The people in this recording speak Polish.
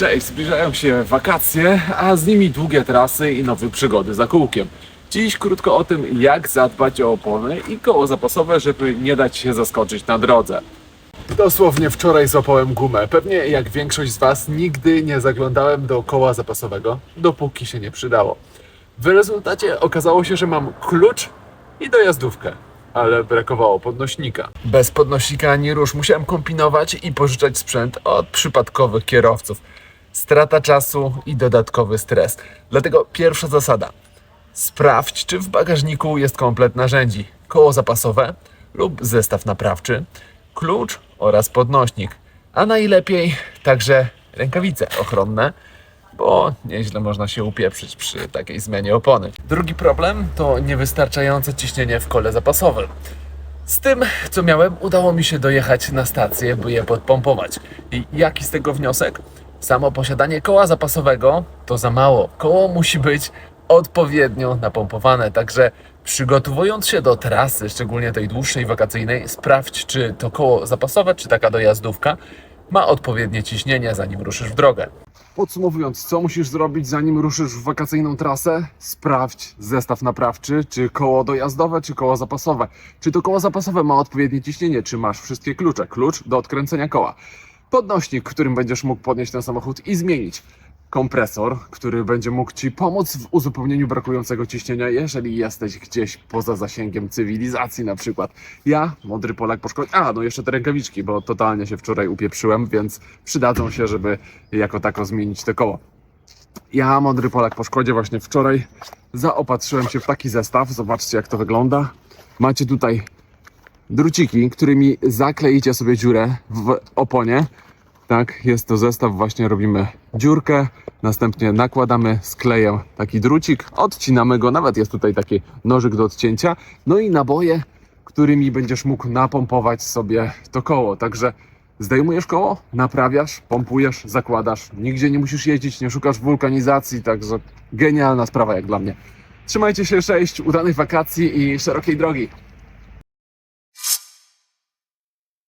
Cześć, zbliżają się wakacje, a z nimi długie trasy i nowe przygody za kółkiem. Dziś krótko o tym, jak zadbać o opony i koło zapasowe, żeby nie dać się zaskoczyć na drodze. Dosłownie wczoraj złapałem gumę. Pewnie jak większość z Was nigdy nie zaglądałem do koła zapasowego, dopóki się nie przydało. W rezultacie okazało się, że mam klucz i dojazdówkę, ale brakowało podnośnika. Bez podnośnika ani rusz musiałem kombinować i pożyczać sprzęt od przypadkowych kierowców. Strata czasu i dodatkowy stres. Dlatego pierwsza zasada. Sprawdź, czy w bagażniku jest komplet narzędzi. Koło zapasowe lub zestaw naprawczy, klucz oraz podnośnik. A najlepiej także rękawice ochronne, bo nieźle można się upieprzyć przy takiej zmianie opony. Drugi problem to niewystarczające ciśnienie w kole zapasowym. Z tym, co miałem, udało mi się dojechać na stację, by je podpompować. I jaki z tego wniosek? Samo posiadanie koła zapasowego to za mało. Koło musi być odpowiednio napompowane, także przygotowując się do trasy, szczególnie tej dłuższej wakacyjnej, sprawdź, czy to koło zapasowe, czy taka dojazdówka ma odpowiednie ciśnienie, zanim ruszysz w drogę. Podsumowując, co musisz zrobić zanim ruszysz w wakacyjną trasę? Sprawdź zestaw naprawczy, czy koło dojazdowe, czy koło zapasowe. Czy to koło zapasowe ma odpowiednie ciśnienie, czy masz wszystkie klucze, klucz do odkręcenia koła. Podnośnik, którym będziesz mógł podnieść ten samochód i zmienić. Kompresor, który będzie mógł Ci pomóc w uzupełnieniu brakującego ciśnienia, jeżeli jesteś gdzieś poza zasięgiem cywilizacji na przykład. Ja, mądry Polak, poszkodził... A, no jeszcze te rękawiczki, bo totalnie się wczoraj upieprzyłem, więc przydadzą się, żeby jako tako zmienić te koło. Ja, mądry Polak po szkodzie, właśnie wczoraj zaopatrzyłem się w taki zestaw. Zobaczcie, jak to wygląda. Macie tutaj druciki, którymi zakleicie sobie dziurę w oponie. Tak, jest to zestaw, właśnie robimy dziurkę, następnie nakładamy z klejem taki drucik, odcinamy go, nawet jest tutaj taki nożyk do odcięcia, no i naboje, którymi będziesz mógł napompować sobie to koło. Także zdejmujesz koło, naprawiasz, pompujesz, zakładasz, nigdzie nie musisz jeździć, nie szukasz wulkanizacji, także genialna sprawa jak dla mnie. Trzymajcie się, cześć, udanych wakacji i szerokiej drogi.